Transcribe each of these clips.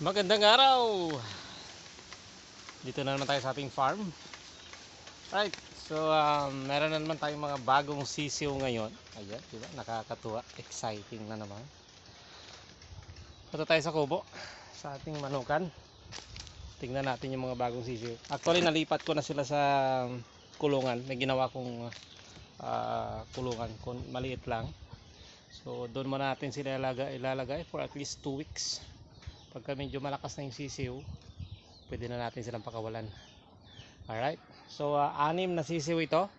Magandang araw! Dito na naman tayo sa ating farm. Right, so um, meron na naman tayong mga bagong sisiw ngayon. Ayan, di ba? Nakakatuwa. Exciting na naman. Punta tayo sa kubo sa ating manukan. Tingnan natin yung mga bagong sisiw. Actually, nalipat ko na sila sa kulungan. May ginawa kong ah, kulungan. Maliit lang. So, doon muna natin sila ilalagay, ilalagay for at least 2 weeks pagka medyo malakas na yung sisiw pwede na natin silang pakawalan. Alright? So ah, anim na sisiw ito.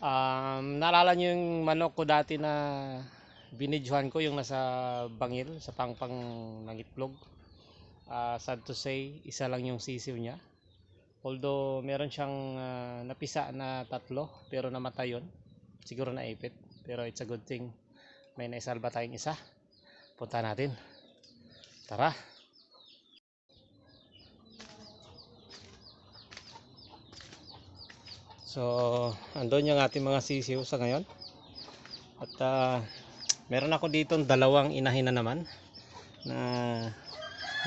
Um, naalala nyo yung manok ko dati na binidjuhan ko yung nasa bangil sa pangpang ng itlog? Ah, sad to say isa lang yung sisiw niya. Although meron siyang ah, napisa na tatlo pero namatay yun. Siguro naipit pero it's a good thing. May naisalba tayong isa. Punta natin Tara. So, andun yung ating mga sisiw sa ngayon. At ah, meron ako dito dalawang inahin na naman na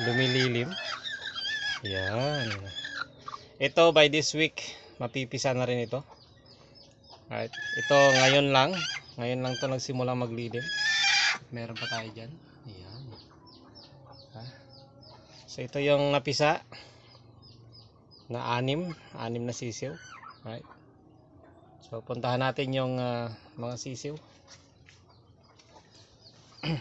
lumililim. Yan. Ito by this week, mapipisa na rin ito. Alright. Ito ngayon lang. Ngayon lang to nagsimula maglilim. Meron pa tayo dyan. Ayan. So ito yung napisa na anim, anim na sisiw. Right. So puntahan natin yung ah, mga sisiw.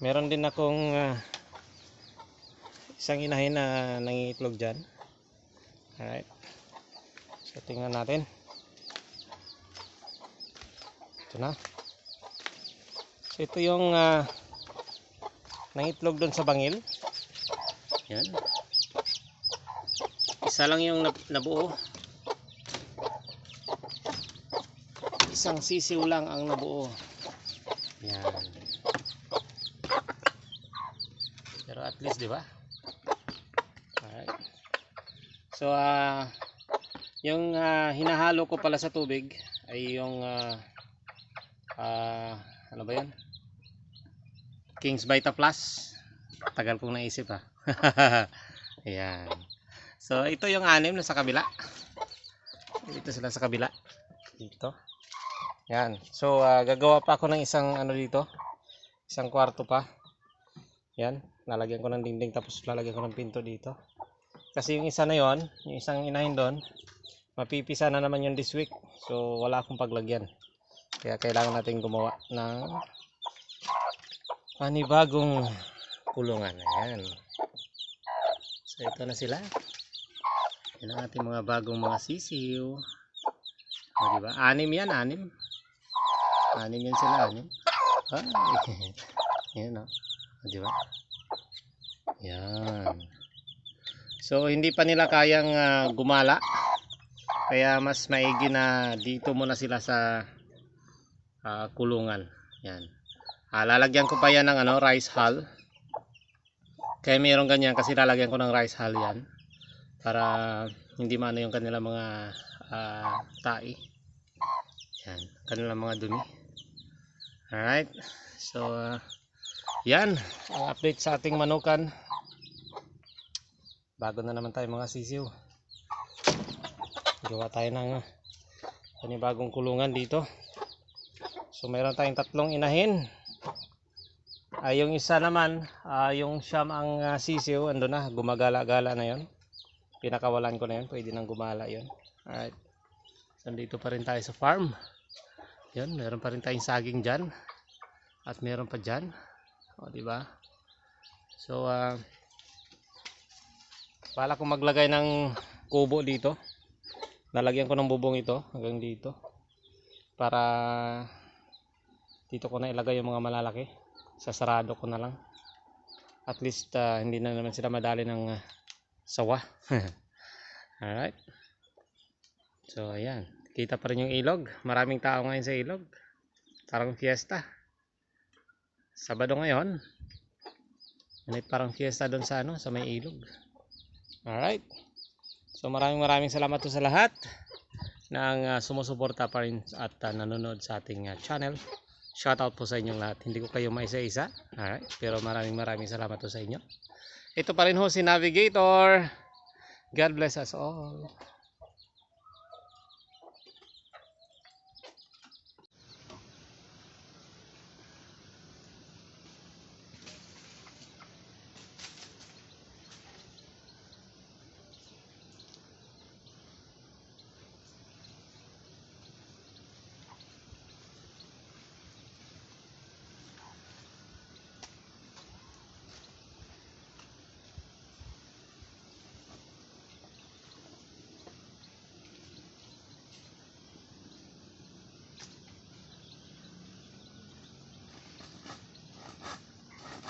Meron din akong ah, isang inahin na nangiitlog dyan. Alright. So tingnan natin. Ito na. So ito yung ah, nangitlog doon sa bangil. Yan. Isa lang yung nab- nabuo. Isang sisiw lang ang nabuo. Yan. Pero at least, di ba? Alright. So, ah, yung ah, hinahalo ko pala sa tubig ay yung ah, ah, ano ba yan? King's Vita Plus. Tagal kong naisip ha. Ayan. So, ito yung anim na sa kabila. Dito sila sa kabila. Dito. Yan. So, ah, gagawa pa ako ng isang ano dito. Isang kwarto pa. Yan. Lalagyan ko ng dingding tapos lalagyan ko ng pinto dito. Kasi yung isa na yon, yung isang inahin doon, mapipisa na naman yun this week. So, wala akong paglagyan. Kaya kailangan natin gumawa ng panibagong kulungan. Ayan. So, ito na sila. Yan ang ating mga bagong mga sisiw. O, diba? Anim yan, anim. Anim yan sila, anim. Ay. Yan, o. O, diba? Yan. So, hindi pa nila kayang ah, gumala. Kaya mas maigi na dito muna sila sa ah, kulungan. Yan. Ah, lalagyan ko pa yan ng ano, rice hull. Kaya mayroong ganyan kasi lalagyan ko ng rice hull yan para hindi maano yung kanilang mga ah, tai. Yan, kanilang mga dumi. Alright. So, ah, yan. Ang update sa ating manukan. Bago na naman tayo mga sisiw. Gawa tayo ng ah, panibagong kulungan dito. So, mayroon tayong tatlong inahin. Ay, yung isa naman, ah, yung siyam ang ah, sisiw, ando na, gumagala-gala na yon. Pinakawalan ko na yun, pwede nang gumala yon. Alright. So, dito pa rin tayo sa farm. Yan, meron pa rin tayong saging dyan. At meron pa dyan. O, di ba? So, ah, bala ko maglagay ng kubo dito. Lalagyan ko ng bubong ito hanggang dito. Para dito ko na ilagay yung mga malalaki sasarado ko na lang. At least ah, hindi na naman sila madali ng ah, sawa. Alright. So ayan. Kita pa rin yung ilog. Maraming tao ngayon sa ilog. Parang fiesta. Sabado ngayon. May parang fiesta doon sa ano sa may ilog. Alright. So maraming maraming salamat to sa lahat ng ah, sumusuporta pa rin at ah, nanonood sa ating ah, channel Shoutout po sa inyong lahat. Hindi ko kayo maisa-isa. Alright. Pero maraming maraming salamat po sa inyo. Ito pa rin ho si Navigator. God bless us all.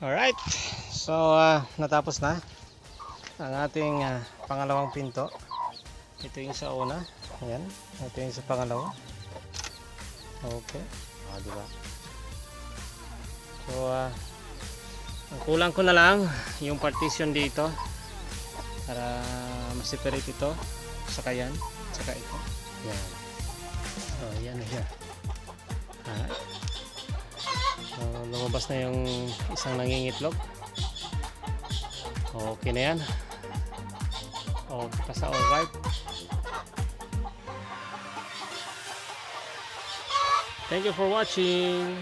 Alright. So, ah, natapos na ang ating ah, pangalawang pinto. Ito yung sa una. Ayan. Ito yung sa pangalawa. Okay. Ah, di ba? So, ah, ang kulang ko na lang yung partition dito para ma-separate ito saka yan saka ito yan so yan na siya Alright. So, lumabas na yung isang nangingitlog. Okay na yan. Okay pa sa alright. Thank you for watching